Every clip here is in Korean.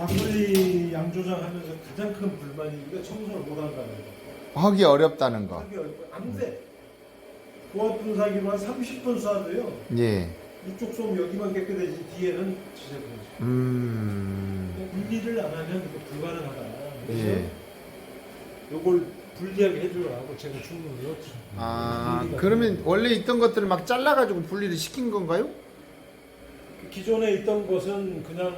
막걸리 양조장 하면서 가장 큰 불만이 이거 청소를 못 한다는 거. 하기 어렵다는 거. 하기 어렵고 안 돼. 고압 분사기로 한 30분 쏴도요. 예. 이쪽 솜 여기만 깨끗해지 뒤에는 지저분해져. 음. 분리를 안 하면 이거 불가능하다. 그래서 예. 요걸 분리하게 해주라고 제가 주문을 넣었죠. 아, 분리가 그러면 원래 있던 것들을 막 잘라가지고 분리를 시킨 건가요? 기존에 있던 것은 그냥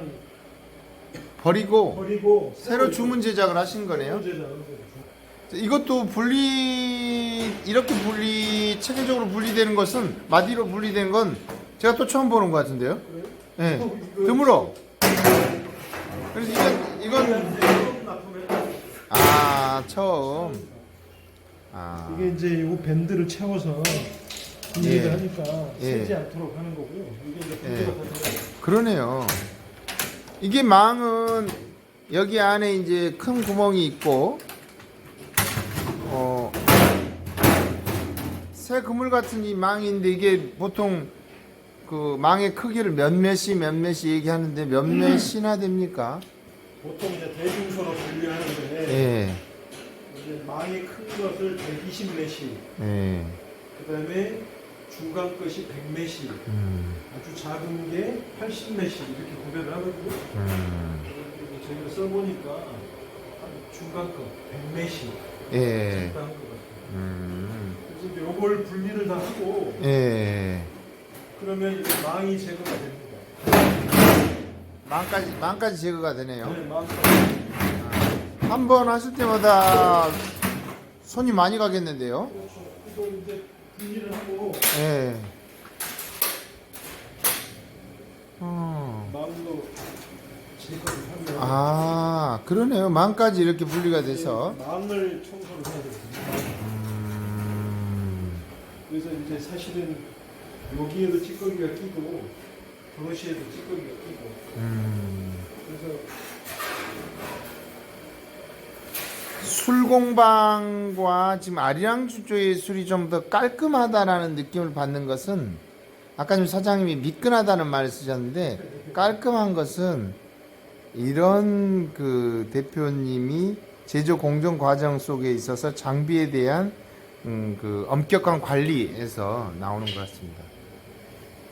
버리고 버리고 새로 주문 제작을 하신 거네요. 주문 제작을 거죠. 이것도 분리 이렇게 분리 체계적으로 분리되는 것은 마디로 분리된 건 제가 또 처음 보는 것 같은데요. 예. 어, 이거- 드물어. 그래서 이건 이건. 아 처음. 아 이게 이제 이 밴드를 채워서 분리를 예. 하니까 예. 새지 않도록 하는 거고요. 이게 이제 예. 그러네요. 이게 망은 여기 안에 이제 큰 구멍이 있고 어, 새 그물 같은 이 망인데 이게 보통 그 망의 크기를 몇 몇이 몇 몇이 얘기하는데 몇 몇이나 됩니까? 보통 이제 대중소로 분류하는데 예, 이제 많이 큰 것을 120메시, 예, 그다음에 중간 것이 100메시, 음, 아주 작은 게 80메시 이렇게 구별을 하거든요. 음, 그리고 저희가 써보니까 한 중간 거 100메시 예, 적당한 것 같아요. 음, 그래서 이제 요걸 분리를 다 하고 예. 그러면 이제 망이 제거가 됩니다. 망까지 망까지 제거가 되네요. 네, 망 한 번 하실 때마다 손이 많이 가겠는데요. 그렇죠. 이거 이제 하고 예. 어. 제거를 하면 아, 그러네요. 망까지 이렇게 분리가 돼서. 망을 청소를 해야 되거든요. 음, 그래서 이제 사실은 여기에도 찌꺼기가 끼고 브러쉬에도 찌꺼기가 끼고 음. 그래서 술공방과 지금 아리랑주 쪽의 술이 좀 더 깔끔하다라는 느낌을 받는 것은 아까 좀 사장님이 미끈하다는 말을 쓰셨는데 깔끔한 것은 이런 그 대표님이 제조 공정 과정 속에 있어서 장비에 대한 음, 그 엄격한 관리에서 나오는 것 같습니다.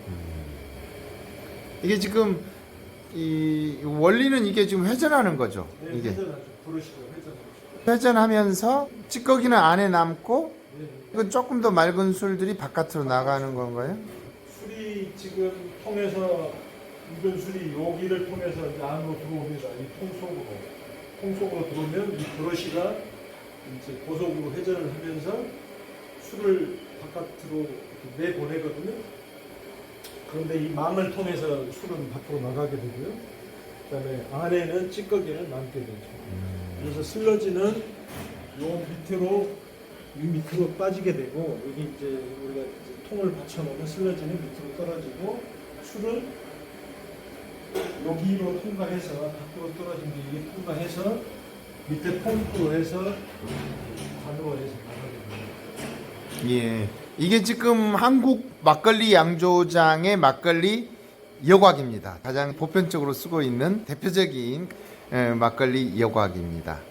음. 이게 지금 이 원리는 이게 지금 회전하는 거죠. 네, 이게 회전하죠. 브러쉬가 회전하죠. 회전하면서 찌꺼기는 안에 남고 네. 이건 조금 더 맑은 술들이 바깥으로 나가는 건가요? 술이 지금 통해서 이건 술이 여기를 통해서 이제 안으로 들어옵니다. 이통 속으로 통 속으로 들어오면 이 브러쉬가 이제 고속으로 회전을 하면서 술을 바깥으로 이렇게 내보내거든요. 그런데 이 망을 통해서 술은 밖으로 나가게 되고요. 그다음에 안에는 찌꺼기는 남게 되죠. 그래서 슬러지는 요 밑으로 이 밑으로 빠지게 되고 여기 이제 우리가 이제 통을 받쳐놓으면 슬러지는 밑으로 떨어지고 술은 여기로 통과해서 밖으로 떨어진 게 이게 통과해서 밑에 펌프로 해서 관으로 해서 나가게 됩니다. 예. 이게 지금 한국 막걸리 양조장의 막걸리 여곽입니다. 가장 보편적으로 쓰고 있는 대표적인 에, 막걸리 여곽입니다.